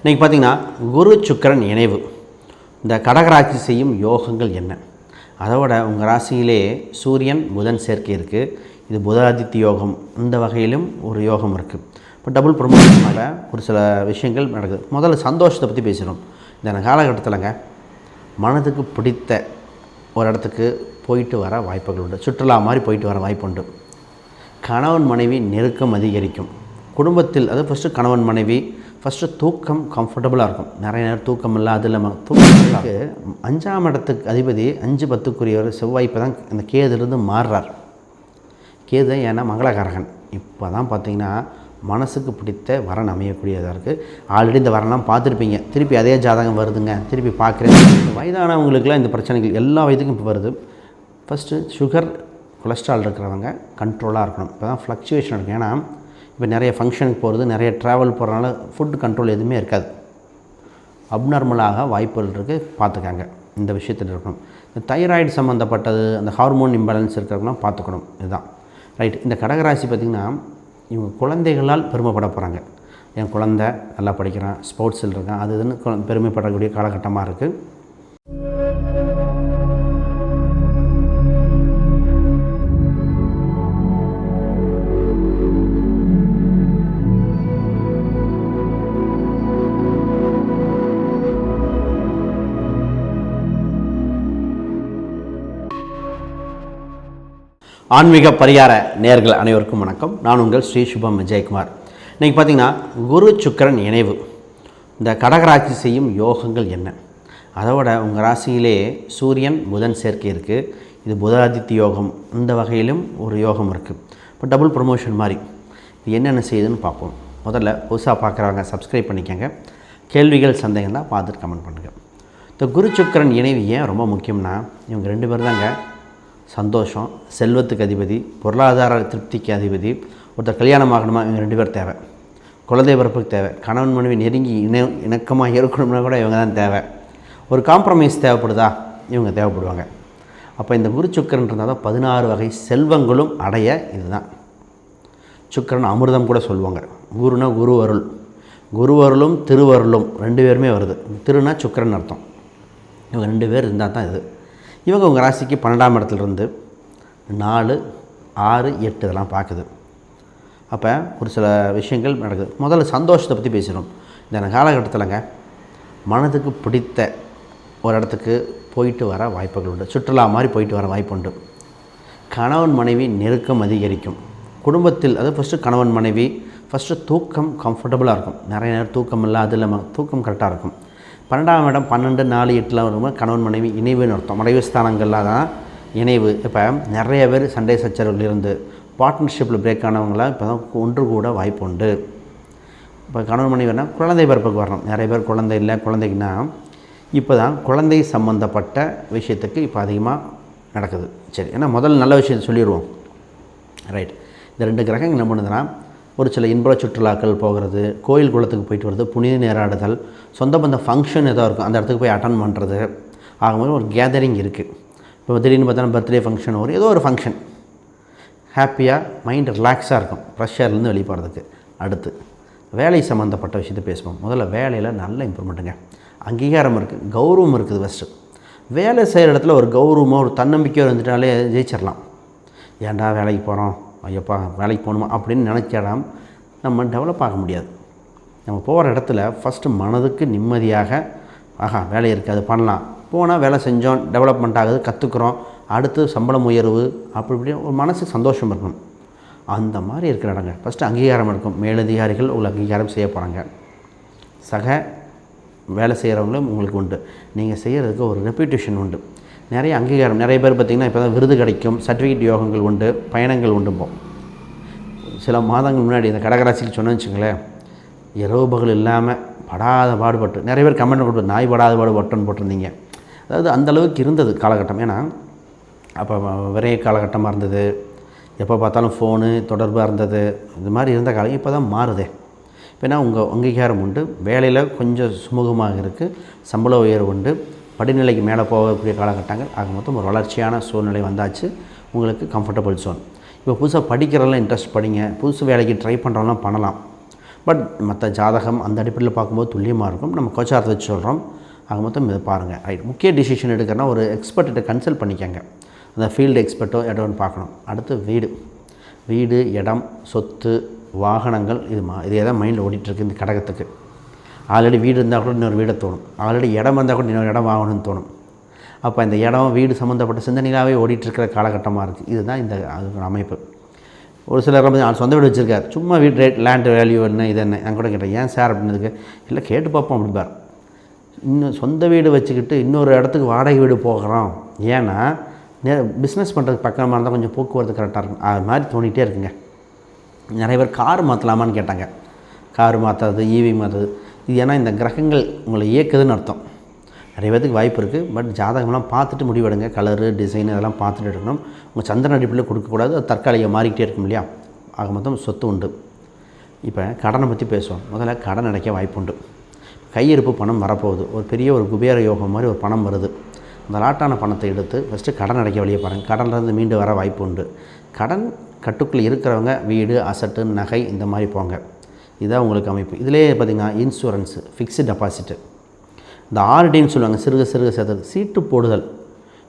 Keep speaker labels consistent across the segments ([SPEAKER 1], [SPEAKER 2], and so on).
[SPEAKER 1] இன்றைக்கி பார்த்தீங்கன்னா குரு சுக்கரன் இணைவு. இந்த கடகராட்சி செய்யும் யோகங்கள் என்ன? அதோட உங்கள் ராசியிலே சூரியன் புதன் சேர்க்கை இருக்குது இது புதாதித்ய யோகம். இந்த வகையிலும் ஒரு யோகம் இருக்குது இப்போ டபுள் ப்ரொமோஷனால் ஒரு சில விஷயங்கள் நடக்குது. முதல்ல சந்தோஷத்தை பற்றி பேசுகிறோம் இந்த காலகட்டத்தில்ங்க மனதுக்கு பிடித்த ஒரு இடத்துக்கு போயிட்டு வர வாய்ப்புகள் உண்டு. சுற்றுலா மாதிரி போயிட்டு வர வாய்ப்பு உண்டு. கணவன் மனைவி நெருக்கம் அதிகரிக்கும். குடும்பத்தில் அதாவது ஃபஸ்ட்டு கணவன் மனைவி ஃபஸ்ட்டு தூக்கம் கம்ஃபர்டபுளாக இருக்கும். நிறைய நேரம் தூக்கம் இல்லை அது இல்லாமல் தூக்கத்துக்கு அஞ்சாம் இடத்துக்கு அதிபதி அஞ்சு பத்துக்குரியவர் செவ்வாய் இப்போ தான் அந்த கேதுலேருந்து மாறுறார். கேது ஏன்னா மங்களகாரகன். இப்போ தான் பார்த்தீங்கன்னா மனசுக்கு பிடித்த வரன் அமையக்கூடியதாக இருக்குது ஆல்ரெடி இந்த வரலாம் பார்த்துருப்பீங்க. திருப்பி அதே ஜாதகம் வருதுங்க. திருப்பி பார்க்குறேன். வயதானவங்களுக்குலாம் இந்த பிரச்சனைகள் எல்லா வயதுக்கும் இப்போ வருது. ஃபஸ்ட்டு சுகர் கொலஸ்ட்ரால் இருக்கிறவங்க கண்ட்ரோலாக இருக்கணும். இப்போ தான் ஃப்ளக்சுவேஷன் இருக்கும் ஏன்னா இப்போ நிறைய ஃபங்க்ஷனுக்கு போகிறது நிறைய ட்ராவல் போகிறனால ஃபுட் கண்ட்ரோல் எதுவுமே இருக்காது. அப்நார்மலாக வாய்ப்புகள் இருக்குது பார்த்துக்காங்க. இந்த விஷயத்தில் இருக்கணும். இந்த தைராய்டு சம்மந்தப்பட்டது அந்த ஹார்மோன் இம்பேலன்ஸ் இருக்கிறவங்களாம் பார்த்துக்கணும். இதுதான். ரைட் இந்த கடகராசி பார்த்திங்கன்னா இவங்க குழந்தைகளால் பெருமைப்பட போகிறாங்க என் குழந்தை நல்லா படிக்கிறான் ஸ்போர்ட்ஸில் இருக்கான் அது இதுன்னு பெருமைப்படக்கூடிய காலகட்டமாக இருக்குது ஆன்மீக பரிகார நேர்கள் அனைவருக்கும் வணக்கம். நான் உங்கள் ஸ்ரீ சுபம் விஜயகுமார். இன்றைக்கி பார்த்தீங்கன்னா குரு சுக்கிரன் இணைவு. இந்த கடகராட்சி செய்யும் யோகங்கள் என்ன? அதோட உங்கள் ராசியிலே சூரியன் புதன் சேர்க்கை இருக்குது இது புதாதித்ய யோகம். இந்த வகையிலும் ஒரு யோகம் இருக்குது இப்போ டபுள் ப்ரொமோஷன் மாதிரி. இது என்னென்ன செய்யுதுன்னு பார்ப்போம். முதல்ல புதுசாக பார்க்குறவங்க சப்ஸ்கிரைப் பண்ணிக்கோங்க. கேள்விகள் சந்தேகம் பார்த்துட்டு கமெண்ட் பண்ணுங்கள் இந்த குரு சுக்கரன் இணைவு ஏன் ரொம்ப முக்கியம்னா இவங்க ரெண்டு பேர் தாங்க சந்தோஷம் செல்வத்துக்கு அதிபதி பொருளாதார திருப்திக்கு அதிபதி ஒருத்தர் கல்யாணம் ஆகணுமா இவங்க ரெண்டு பேர் தேவை. குழந்தை பிறப்புக்கு தேவை. கணவன் மனைவி நெருங்கி இணை இணக்கமாக இருக்கணும்னா கூட இவங்க தான் தேவை. ஒரு காம்ப்ரமைஸ் தேவைப்படுதா? இவங்க தேவைப்படுவாங்க. அப்போ இந்த குரு சுக்கரன் இருந்தால் தான் பதினாறு வகை செல்வங்களும் அடைய இதுதான். சுக்கரன் அமிர்தம் கூட சொல்லுவாங்க. குருனா குரு அருள் குரு அருளும் திருவருளும் ரெண்டு பேருமே வருது. திருனா சுக்கிரன் அர்த்தம். இவங்க ரெண்டு பேர் இருந்தால் தான் இது. இவங்க உங்கள் ராசிக்கு பன்னெண்டாம் இடத்துல இருந்து நாலு ஆறு எட்டு இதெல்லாம் பார்க்குது. அப்போ ஒரு சில விஷயங்கள் நடக்குது. முதல்ல சந்தோஷத்தை பற்றி பேசுகிறோம் இந்த காலகட்டத்தில்ங்க மனதுக்கு பிடித்த ஒரு இடத்துக்கு போயிட்டு வர வாய்ப்புகள் உண்டு. சுற்றுலா மாதிரி போயிட்டு வர வாய்ப்பு உண்டு. கணவன் மனைவி நெருக்கம் அதிகரிக்கும். குடும்பத்தில் அது ஃபஸ்ட்டு கணவன் மனைவி ஃபஸ்ட்டு தூக்கம் கம்ஃபர்டபுளாக இருக்கும். நிறைய நேரம் தூக்கம் இல்லை அது இல்லாமல் தூக்கம் கரெக்டாக இருக்கும். பன்னெண்டாம் இடம் பன்னெண்டு நாலு எட்டில் வரும்போது கணவன் மனைவி இணைவுன்னு அர்த்தம். மனைவி ஸ்தானங்கள்லாம் தான் இணைவு. இப்போ நிறைய பேர் சண்டை சச்சரவுல இருந்து பார்ட்னர்ஷிப்பில் பிரேக் ஆனவங்களாம் இப்போ தான் ஒன்று கூட வாய்ப்பு உண்டு. இப்போ கணவன் மனைவி குழந்தை பிறப்புக்கு வரணும். நிறைய பேர் குழந்தை இல்லை குழந்தைக்குன்னா இப்போ தான் குழந்தை சம்மந்தப்பட்ட விஷயத்துக்கு இப்போ அதிகமாக நடக்குது. சரி ஏன்னா முதல்ல நல்ல விஷயத்தை சொல்லிடுவோம் ரைட் இந்த ரெண்டு கிரகங்கள் என்ன பண்ணுதுன்னா ஒரு சில இன்ப சுற்றுலாக்கள் போகிறது கோயில் குளத்துக்கு போயிட்டு வருது புனித நேராடுதல் சொந்த பந்த ஃபங்க்ஷன் ஏதோ இருக்கும் அந்த இடத்துக்கு போய் அட்டன் பண்ணுறது ஆகும்போது ஒரு கேதரிங் இருக்குது இப்போ திடீர்னு பார்த்தா பர்த்டே ஃபங்க்ஷன் ஒரு ஏதோ ஒரு ஃபங்க்ஷன் ஹாப்பியாக மைண்ட் ரிலாக்ஸாக இருக்கும் ப்ரெஷர்லேருந்து வெளியே போகிறதுக்கு அடுத்து வேலை சம்மந்தப்பட்ட விஷயத்தை பேசுவோம். முதல்ல வேலையில் நல்ல இம்ப்ரூவ்மெண்ட்டுங்க அங்கீகாரம் இருக்குது கௌரவம் இருக்குது ஃபஸ்ட்டு வேலை செய்கிற இடத்துல ஒரு கௌரவமோ ஒரு தன்னம்பிக்கையோ இருந்துட்டாலே ஜெயிச்சிடலாம் ஏன்டா வேலைக்கு போகிறோம் ஐயப்பா வேலைக்கு போகணுமா அப்படின்னு நினச்சாடாம் நம்ம டெவலப் ஆக முடியாது. நம்ம போகிற இடத்துல ஃபஸ்ட்டு மனதுக்கு நிம்மதியாக ஆஹா வேலை இருக்குது அது பண்ணலாம். போனால் வேலை செஞ்சோம் டெவலப்மெண்ட் ஆகுது கற்றுக்குறோம் அடுத்து சம்பளம் உயர்வு அப்படி இப்படி ஒரு மனசு சந்தோஷம் இருக்கணும். அந்த மாதிரி இருக்கிற இடங்க ஃபஸ்ட்டு அங்கீகாரம் இருக்கும் மேலதிகாரிகள் உங்களை அங்கீகாரம் செய்ய போகிறாங்க சக வேலை செய்கிறவங்களும் உங்களுக்கு உண்டு. நீங்கள் செய்கிறதுக்கு ஒரு ரெப்யூட்டேஷன் உண்டு. நிறைய அங்கீகாரம் நிறைய பேர் பார்த்திங்கன்னா இப்போ தான் விருது கிடைக்கும் சர்டிஃபிகேட் யோகங்கள் உண்டு பயணங்கள் உண்டு சில மாதங்கள் முன்னாடி இந்த கடகராசிக்கு சொன்னேன்னு வச்சுங்களேன் இரவு பகல் இல்லாமல் படாத பாடுபட்டு நிறைய பேர் கமெண்ட் கொடுத்து நாய் படாத பாடுபட்டுன்னு போட்டிருந்தீங்க. அதாவது அந்த அளவுக்கு இருந்தது காலகட்டம். ஏன்னா அப்போ விரைய காலகட்டமாக இருந்தது. எப்போ பார்த்தாலும் ஃபோனு தொடர்பாக இருந்தது. இது மாதிரி இருந்த காலம் இப்போ தான் மாறுதே. இப்போ என்ன உங்கள் அங்கீகாரம் உண்டு வேலையில் கொஞ்சம் சுமூகமாக இருக்குது சம்பள உயர்வு உண்டு. படிநிலைக்கு மேலே போகக்கூடிய காலகட்டங்கள் ஆக மொத்தம் ஒரு வளர்ச்சியான சூழ்நிலை வந்தாச்சு. உங்களுக்கு கம்ஃபர்டபுள் சோன் இப்போ புதுசாக படிக்கிறதெல்லாம் இன்ட்ரெஸ்ட் படிங்க. புதுசு வேலைக்கு ட்ரை பண்ணுறவங்களாம் பண்ணலாம். பட் மற்ற ஜாதகம் அந்த அடிப்படையில் பார்க்கும்போது துல்லியமாக இருக்கும். நம்ம கோச்சாரத்தை வச்சு சொல்கிறோம் ஆக மொத்தம் இதை பாருங்கள் ரைட் முக்கிய டிசிஷன் எடுக்கிறனா ஒரு எக்ஸ்பர்ட்டை கன்சல்ட் பண்ணிக்கோங்க. அந்த ஃபீல்டு எக்ஸ்பர்ட்டோ இடம்னு பார்க்கணும். அடுத்து வீடு. வீடு இடம் சொத்து வாகனங்கள் இது மா இது எதாவது மைண்டில் ஓடிட்டுருக்கு இந்த கடகத்துக்கு. ஆல்ரெடி வீடு இருந்தால் கூட இன்னொரு வீடை தோணும். ஆல்ரெடி இடம் இருந்தால் கூட இன்னொரு இடம் வாங்கணும்னு தோணும். அப்போ இந்த இடம் வீடு சம்மந்தப்பட்ட சிந்தனைகளாகவே ஓடிட்டுருக்கிற காலகட்டமாக இருக்குது இதுதான் இந்த அமைப்பு. ஒரு சிலர் வந்து நான் சொந்த வீடு வச்சுருக்கார். சும்மா வீடு ரேட் லேண்டு வேல்யூ என்ன இது என்ன? நான் கூட கேட்டேன் ஏன் சார்? அப்படின்னதுக்கு இல்லை கேட்டு பார்ப்போம் அப்படிம்பார். இன்னும் சொந்த வீடு வச்சுக்கிட்டு இன்னொரு இடத்துக்கு வாடகை வீடு போகிறோம். ஏன்னா நே பிஸ்னஸ் பண்ணுறதுக்கு பக்கமாக இருந்தால் கொஞ்சம் போக்குவரத்து கரெக்டாக இருக்கும். அது மாதிரி தோணிகிட்டே இருக்குங்க. நிறைய பேர் கார் மாற்றலாமான்னு கேட்டாங்க. கார் மாற்றுறது ஈவி மாற்றுறது ஏன்னா இந்த கிரகங்கள் உங்களை இயக்குதுன்னு அர்த்தம். நிறைய பேருக்கு வாய்ப்பு இருக்குது பட் ஜாதகம்லாம் பார்த்துட்டு முடிவெடுங்க. கலரு டிசைன் அதெல்லாம் பார்த்துட்டு எடுக்கணும். உங்கள் சந்திரன் அடிப்பில் கொடுக்கக்கூடாது. அது தற்காலிக மாறிக்கிட்டே இருக்கும் இல்லையா? ஆக மொத்தம் சொத்து உண்டு. இப்போ கடனை பற்றி பேசுவோம். முதல்ல கடன் அடைக்க வாய்ப்பு உண்டு. கையிருப்பு பணம் வரப்போகுது. ஒரு பெரிய ஒரு குபேர யோகம் மாதிரி ஒரு பணம் வருது. அந்த லாட்டான பணத்தை எடுத்து ஃபஸ்ட்டு கடன் அடைக்க வழியை பாருங்கள் கடன்லேருந்து மீண்டு வர வாய்ப்பு உண்டு. கடன் கட்டுக்குள்ளே இருக்கிறவங்க வீடு அசட்டு நகை இந்த மாதிரி போங்க. இதுதான் உங்களுக்கு அமைப்பு. இதிலே பார்த்திங்கன்னா இன்சூரன்ஸு ஃபிக்ஸ்டு டெபாசிட்டு இந்த ஆர்டின்னு சொல்லுவாங்க சிறுக சிறுக சேர்த்தது சீட்டு போடுதல்.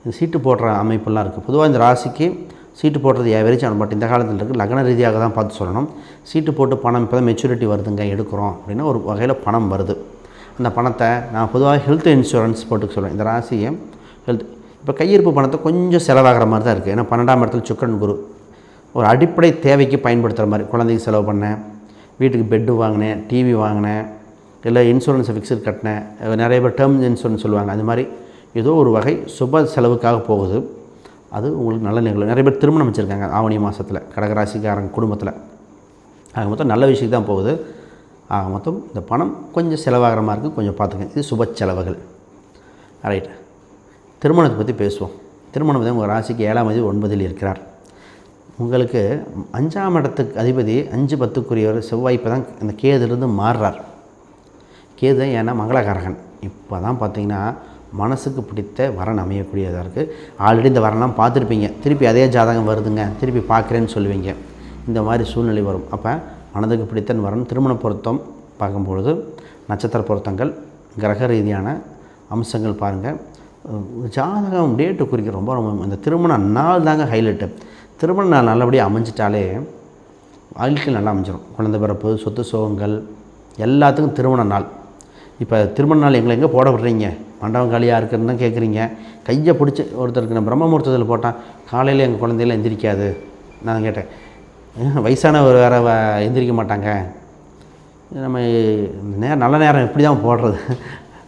[SPEAKER 1] இந்த சீட்டு போடுற அமைப்பெல்லாம் இருக்குது பொதுவாக இந்த ராசிக்கு சீட்டு போடுறது ஏவரேஜ் பட் இந்த காலத்தில் இருக்குது லக்ன ரீதியாக தான் பார்த்து சொல்லணும். சீட்டு போட்டு பணம் இப்போ தான் மெச்சூரிட்டி வருதுங்க எடுக்கிறோம் அப்படின்னா ஒரு வகையில் பணம் வருது. அந்த பணத்தை நான் பொதுவாக ஹெல்த் இன்சூரன்ஸ் போட்டுக்க சொல்லுவேன் இந்த ராசியை ஹெல்த் இப்போ கையிருப்பு பணத்தை கொஞ்சம் செலவாகிற மாதிரி தான் இருக்குது ஏன்னா பன்னெண்டாம் இடத்துல சுக்கரன் குரு. ஒரு அடிப்படை தேவைக்கு பயன்படுத்துகிற மாதிரி குழந்தைக்கு செலவு பண்ணேன் வீட்டுக்கு பெட்டு வாங்கினேன் டிவி வாங்கினேன் இல்லை இன்சூரன்ஸை ஃபிக்ஸட் கட்டினேன். நிறைய பேர் டேர்ம் இன்சூரன்ஸ் சொல்லுவாங்க. அது மாதிரி ஏதோ ஒரு வகை சுப செலவுக்காக போகுது. அது உங்களுக்கு நல்ல நிகழ்வு. நிறைய பேர் திருமணம் வச்சுருக்காங்க ஆவணி மாதத்தில் கடகராசிக்காரங்க குடும்பத்தில். ஆக மொத்தம் நல்ல விஷயத்துக்கு தான் போகுது. ஆக மொத்தம் இந்த பணம் கொஞ்சம் செலவாகிற மாதிரி இருக்குது கொஞ்சம் பார்த்துக்கங்க. இது சுப செலவுகள். ரைட் திருமணத்தை பற்றி பேசுவோம். திருமணம் வந்து உங்கள் ராசிக்கு ஏழாம் தேதி ஒன்பதில் இருக்கிறார். உங்களுக்கு அஞ்சாம் இடத்துக்கு அதிபதி அஞ்சு பத்துக்குரியவர் செவ்வாய் இப்போ தான் இந்த கேதுலேருந்து மாறுறார். கேது ஏன்னா மங்களகாரகன். இப்போ தான் பார்த்தீங்கன்னா மனசுக்கு பிடித்த வரன் அமையக்கூடியதாக இருக்குது ஆல்ரெடி இந்த வரலாம் பார்த்துருப்பீங்க. திருப்பி அதே ஜாதகம் வருதுங்க. திருப்பி பார்க்குறேன்னு சொல்லுவீங்க. இந்த மாதிரி சூழ்நிலை வரும். அப்போ மனதுக்கு பிடித்த வரன். திருமண பொருத்தம் பார்க்கும்பொழுது நட்சத்திர பொருத்தங்கள் கிரக ரீதியான அம்சங்கள் பாருங்கள் ஜாதகம் டேட்டு குறிக்க ரொம்ப ரொம்ப இந்த திருமண நாள் தாங்க ஹைலைட்டு திருமண நாள் நல்லபடியாக அமைஞ்சிட்டாலே வாழ்க்கை நல்லா அமைஞ்சிடும் குழந்தை பிறப்பு சொத்து சோகங்கள் எல்லாத்துக்கும் திருமண நாள். இப்போ திருமண நாள் எங்களை எங்கே போட விடுறீங்க? மண்டபம் காலியாக இருக்குன்னு தான் கேட்குறீங்க கையை பிடிச்சி ஒருத்தருக்கு நான் பிரம்ம முகூர்த்தத்தில் காலையில் எங்கள் குழந்தையெல்லாம் எந்திரிக்காது. நான் கேட்டேன் வயசானவர் வேறு வ- எந்திரிக்க மாட்டாங்க? நம்ம நேரம் நல்ல நேரம் எப்படி தான் போடுறது.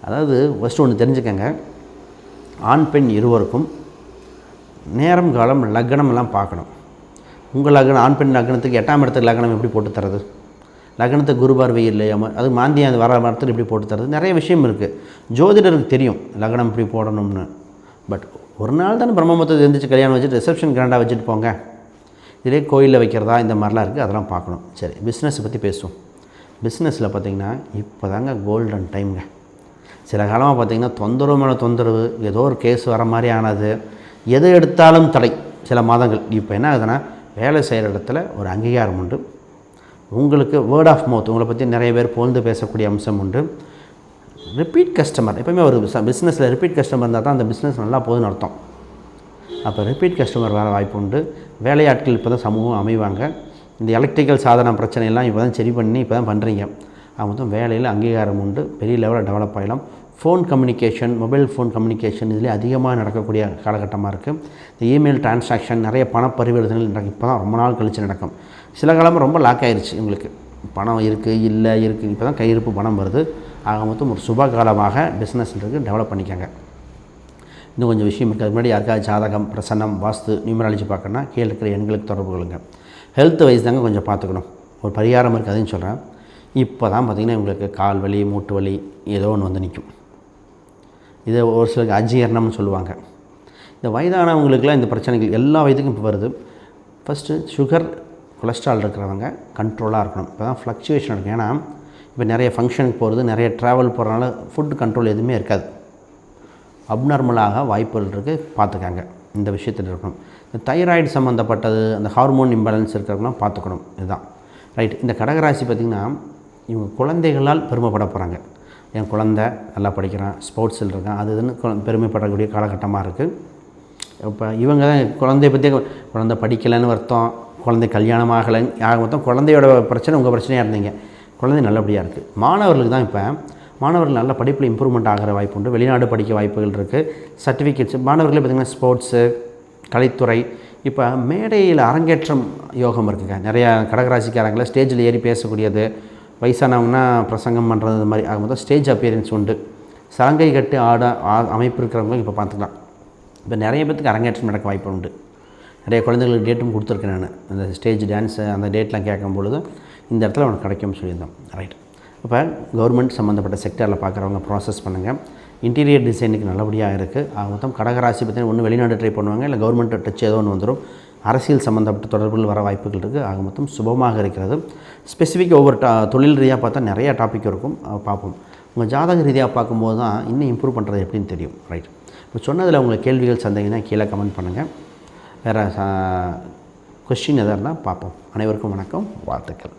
[SPEAKER 1] அதாவது ஃபஸ்ட்டு ஒன்று தெரிஞ்சுக்கங்க. ஆண் பெண் இருவருக்கும் நேரம் காலம் லக்னம் எல்லாம் பார்க்கணும். உங்கள் லக்னம் ஆண் பெண் லக்னத்துக்கு எட்டாம் இடத்துக்கு லக்னம் எப்படி போட்டு தரது? லக்னத்துக்கு குரு பார்வை இல்லையா அது மாந்தியம் அது வர மரத்தில் எப்படி போட்டு தரது? நிறைய விஷயம் இருக்குது ஜோதிடருக்கு தெரியும் லக்னம் இப்படி போடணும்னு. பட் ஒரு நாள் தானே பிரம்மமத்தை எழுந்திரிச்சு கல்யாணம் வச்சுட்டு ரிசப்ஷன் கிராண்டாக வச்சுட்டு போங்க. இதே கோயிலில் வைக்கிறதா இந்த மாதிரிலாம் இருக்குது அதெல்லாம் பார்க்கணும். சரி பிஸ்னஸை பற்றி பேசுவோம். பிஸ்னஸில் பார்த்தீங்கன்னா இப்போ தாங்க கோல்டன் டைம்ங்க சில காலமாக பார்த்தீங்கன்னா தொந்தரவு மேலே தொந்தரவு ஏதோ ஒரு கேஸ் வர மாதிரி ஆனது. எது எடுத்தாலும் தடை. சில மாதங்கள். இப்போ என்ன ஆகுதுன்னா வேலை செய்கிற இடத்துல ஒரு அங்கீகாரம் உண்டு. உங்களுக்கு வேர்ட் ஆஃப் மவுத் உங்களை பற்றி நிறைய பேர் புகழ்ந்து பேசக்கூடிய அம்சம் உண்டு. ரிப்பீட் கஸ்டமர் எப்பவுமே ஒரு பிஸ்னஸில் ரிப்பீட் கஸ்டமர் இருந்தால் தான் அந்த பிஸ்னஸ் நல்லா போகுதுன்னு அர்த்தம். அப்போ ரிப்பீட் கஸ்டமர் வர வாய்ப்பு உண்டு. வேலையாட்கள் இப்போ தான் சமூகம் அமைவாங்க. இந்த எலக்ட்ரிக்கல் சாதன பிரச்சனையெல்லாம் இப்போ தான் சரி பண்ணி இப்போ தான் பண்ணுறீங்க அவங்க வந்து வேலையில் அங்கீகாரம் உண்டு. பெரிய லெவலில் டெவலப் ஆகலாம் phone communication mobile phone communication இதிலே அதிகமாக நடக்கக்கூடிய காலகட்டமாக இருக்குது இந்த இமெயில் டிரான்சாக்ஷன் நிறைய பண பரிவர்த்தனைகள் நடக்கும் இப்போ தான் ரொம்ப நாள் கழித்து நடக்கும். சில காலமாக ரொம்ப லாக் ஆகிருச்சு உங்களுக்கு பணம் இருக்குது இல்லை இருக்குது இப்போ தான் கையிருப்பு பணம் வருது. ஆக மொத்தம் ஒரு சுப காலமாக பிஸ்னஸ் இருக்குது டெவலப் பண்ணிக்கோங்க. இன்னும் கொஞ்சம் விஷயம் இருக்குது அது முன்னாடி யாருக்காவது ஜாதகம் பிரசன்னம் வாஸ்து நியூமராலஜி பார்க்கணுன்னா கீழே இருக்கிற எண்களுக்கு தொடர்பு கொள்ளுங்க. ஹெல்த் வைஸ் தாங்க கொஞ்சம் பார்த்துக்கணும். ஒரு பரிகாரம் இருக்குது அதுன்னு சொல்கிறேன் இப்போ தான் பார்த்திங்கன்னா உங்களுக்கு கால் வலி மூட்டு வலி ஏதோ ஒன்று வந்து நிற்கும் இதை ஒரு சிலருக்கு அஜீரணம்னு சொல்லுவாங்க. இந்த வயதானவங்களுக்குலாம் இந்த பிரச்சனைகள் எல்லா வயதுக்கும் இப்போ வருது. ஃபஸ்ட்டு சுகர் கொலஸ்ட்ரால் இருக்கிறவங்க கண்ட்ரோலாக இருக்கணும். இப்போ தான் ஃப்ளக்சுவேஷன் இருக்கும் ஏன்னா இப்போ நிறைய ஃபங்க்ஷனுக்கு போகிறது நிறைய ட்ராவல் போகிறனால ஃபுட் கண்ட்ரோல் எதுவுமே இருக்காது. அப்நார்மலாக வாய்ப்புகள் இருக்குது பார்த்துக்காங்க. இந்த விஷயத்தில் இருக்கணும். இந்த தைராய்டு சம்மந்தப்பட்டது அந்த ஹார்மோன் இம்பேலன்ஸ் இருக்கிறவங்களாம் பார்த்துக்கணும். இதுதான். ரைட் இந்த கடகராசி பார்த்திங்கன்னா இவங்க குழந்தைகளால் பெருமைப்பட போகிறாங்க என் குழந்த நல்லா படிக்கிறான் ஸ்போர்ட்ஸில் இருக்கான் அது இதுன்னு பெருமைப்படக்கூடிய காலகட்டமாக இருக்குது இப்போ இவங்க தான் குழந்தைய பற்றி குழந்தை படிக்கலைன்னு வருத்தம் குழந்தை கல்யாணம் ஆகலை ஆக மொத்தம் குழந்தையோட பிரச்சனை உங்கள் பிரச்சனையாக இருந்தீங்க. குழந்தை நல்லபடியாக இருக்குது மாணவர்களுக்கு தான் இப்போ மாணவர்கள் நல்ல படிப்பில் இம்ப்ரூவ்மெண்ட் ஆகிற வாய்ப்பு உண்டு. வெளிநாடு படிக்க வாய்ப்புகள் இருக்குது சர்டிஃபிகேட்ஸ் மாணவர்களே பார்த்திங்கன்னா ஸ்போர்ட்ஸு கலைத்துறை இப்போ மேடையில் அரங்கேற்றம் யோகம் இருக்குங்க. நிறையா கடகராசிக்காரங்களை ஸ்டேஜில் ஏறி பேசக்கூடியது. வயசானவங்கன்னா பிரசங்கம் பண்ணுறது இந்த மாதிரி ஆக மொத்தம் ஸ்டேஜ் அப்பியரன்ஸ் உண்டு. சலங்கை கட்டு ஆட ஆ- அமைப்பு இருக்கிறவங்க இப்போ பார்த்துக்கலாம். இப்போ நிறைய பேத்துக்கு அரங்கேற்றம் நடக்க வாய்ப்பு உண்டு. நிறைய குழந்தைகளுக்கு டேட்டும் கொடுத்துருக்கேன் நான். அந்த ஸ்டேஜ் டான்ஸு அந்த டேட்லாம் கேட்கும் பொழுது இந்த இடத்துல உனக்கு கிடைக்கும்னு சொல்லியிருந்தோம். ரைட் இப்போ கவர்மெண்ட் சம்மந்தப்பட்ட செக்டரில் பார்க்குறவங்க ப்ராசஸ் பண்ணுங்கள் இன்டீரியர் டிசைனுக்கு நல்லபடியாக இருக்குது ஆக மொத்தம் கடகராசி பார்த்தீங்கன்னா ஒன்று வெளிநாடு ட்ரை பண்ணுவாங்க இல்லை கவர்மெண்ட் டச் ஏதோ ஒன்று வந்துடும் அரசியல் சம்மந்தப்பட்ட தொடர்புகள் வர வாய்ப்புகள் இருக்குது. ஆக மொத்தம் சுபமாக இருக்கிறது. ஸ்பெசிஃபிக் ஒவ்வொரு டா தொழில் ரீதியாக பார்த்தா நிறையா டாபிக் இருக்கும். பார்ப்போம். உங்கள் ஜாதக ரீதியாக பார்க்கும்போது தான் இன்னும் இம்ப்ரூவ் பண்ணுறது எப்படின்னு தெரியும். ரைட் இப்போ சொன்னதில் உங்களுக்கு கேள்விகள் சந்தேகம்னா கீழே கமெண்ட் பண்ணுங்கள் வேறு கொஸ்டின் எதாக இருந்தால் பார்ப்போம். அனைவருக்கும் வணக்கம். வாழ்த்துக்கள்.